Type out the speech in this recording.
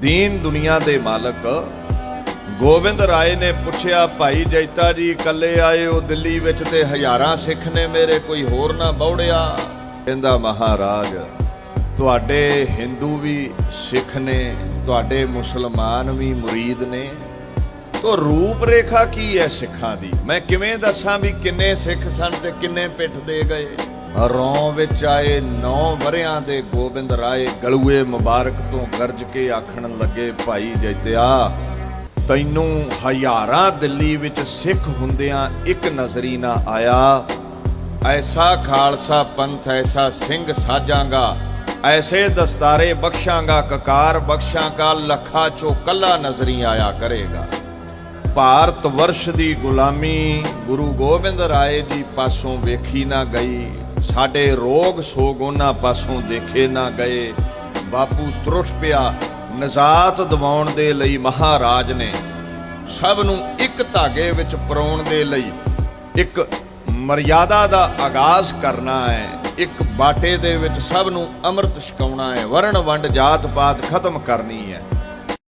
ਦੀਨ ਦੁਨੀਆ ਦੇ ਮਾਲਕ। ਗੋਬਿੰਦ ਰਾਏ ਨੇ ਪੁੱਛਿਆ, ਭਾਈ ਜੈਤਾ ਜੀ, ਇਕੱਲੇ ਆਏ ਹੋ ਦਿੱਲੀ ਵਿੱਚ ਤੇ ਹਜ਼ਾਰਾਂ ਸਿੱਖ ਨੇ ਮੇਰੇ ਕੋਈ ਹੋਰ ਨਾ ਬੌੜਿਆ? ਕਹਿੰਦਾ, ਮਹਾਰਾਜ, ਤੁਹਾਡੇ ਹਿੰਦੂ ਵੀ ਸਿੱਖ ਨੇ, ਤੁਹਾਡੇ ਮੁਸਲਮਾਨ ਵੀ ਮੁਰੀਦ ਨੇ। ਤੋ ਰੂਪ ਰੇਖਾ ਕੀ ਹੈ ਸਿੱਖਾਂ ਦੀ? ਮੈਂ ਕਿਵੇਂ ਦੱਸਾਂ ਵੀ ਕਿੰਨੇ ਸਿੱਖ ਸਨ ਤੇ ਕਿੰਨੇ ਪਿੱਠ ਦੇ ਗਏ? ਰੌਂ ਵਿੱਚ ਆਏ 9 ਵਰਿਆਂ ਦੇ ਗੋਬਿੰਦ ਰਾਏ ਗਲੂਏ ਮੁਬਾਰਕ ਤੋਂ ਗਰਜ ਕੇ ਆਖਣ ਲੱਗੇ, ਭਾਈ ਜੈਤਿਆ, ਤੈਨੂੰ ਹਜ਼ਾਰਾਂ ਦਿੱਲੀ ਵਿੱਚ ਸਿੱਖ ਹੁੰਦਿਆਂ ਇੱਕ ਨਜ਼ਰੀ ਨਾ ਆਇਆ। ਐਸਾ ਖਾਲਸਾ ਪੰਥ, ਐਸਾ ਸਿੰਘ ਸਾਜਾਂਗਾ, ਐਸੇ ਦਸਤਾਰੇ ਬਖਸ਼ਾਂਗਾ, ਕਕਾਰ ਬਖਸ਼ਾਂਗਾ, ਲੱਖਾਂ ਚੋਂ ਕੱਲਾ ਨਜ਼ਰੀ ਆਇਆ ਕਰੇਗਾ। ਭਾਰਤ ਵਰਸ਼ ਦੀ ਗੁਲਾਮੀ ਗੁਰੂ ਗੋਬਿੰਦ ਰਾਏ ਜੀ ਪਾਸੋਂ ਵੇਖੀ ਨਾ ਗਈ। ਸਾਡੇ ਰੋਗ ਸੋਗ ਉਹਨਾਂ ਪਾਸੋਂ ਦੇਖੇ ਨਾ ਗਏ। ਬਾਪੂ ਤਰੁੱਠ ਪਿਆ, ਨਜ਼ਾਤ ਦਿਵਾਉਣ ਦੇ ਲਈ ਮਹਾਰਾਜ ਨੇ। ਸਭ ਨੂੰ ਇੱਕ ਧਾਗੇ ਵਿੱਚ ਪਰੋਣ ਦੇ ਲਈ ਇੱਕ ਮਰਿਆਦਾ ਦਾ ਆਗਾਜ਼ ਕਰਨਾ ਹੈ। ਇੱਕ ਬਾਟੇ ਦੇ ਵਿੱਚ ਸਭ ਨੂੰ ਅੰਮ੍ਰਿਤ ਛਕਾਉਣਾ ਹੈ। ਵਰਣ ਵੰਡ ਜਾਤ ਪਾਤ ਖਤਮ ਕਰਨੀ ਹੈ।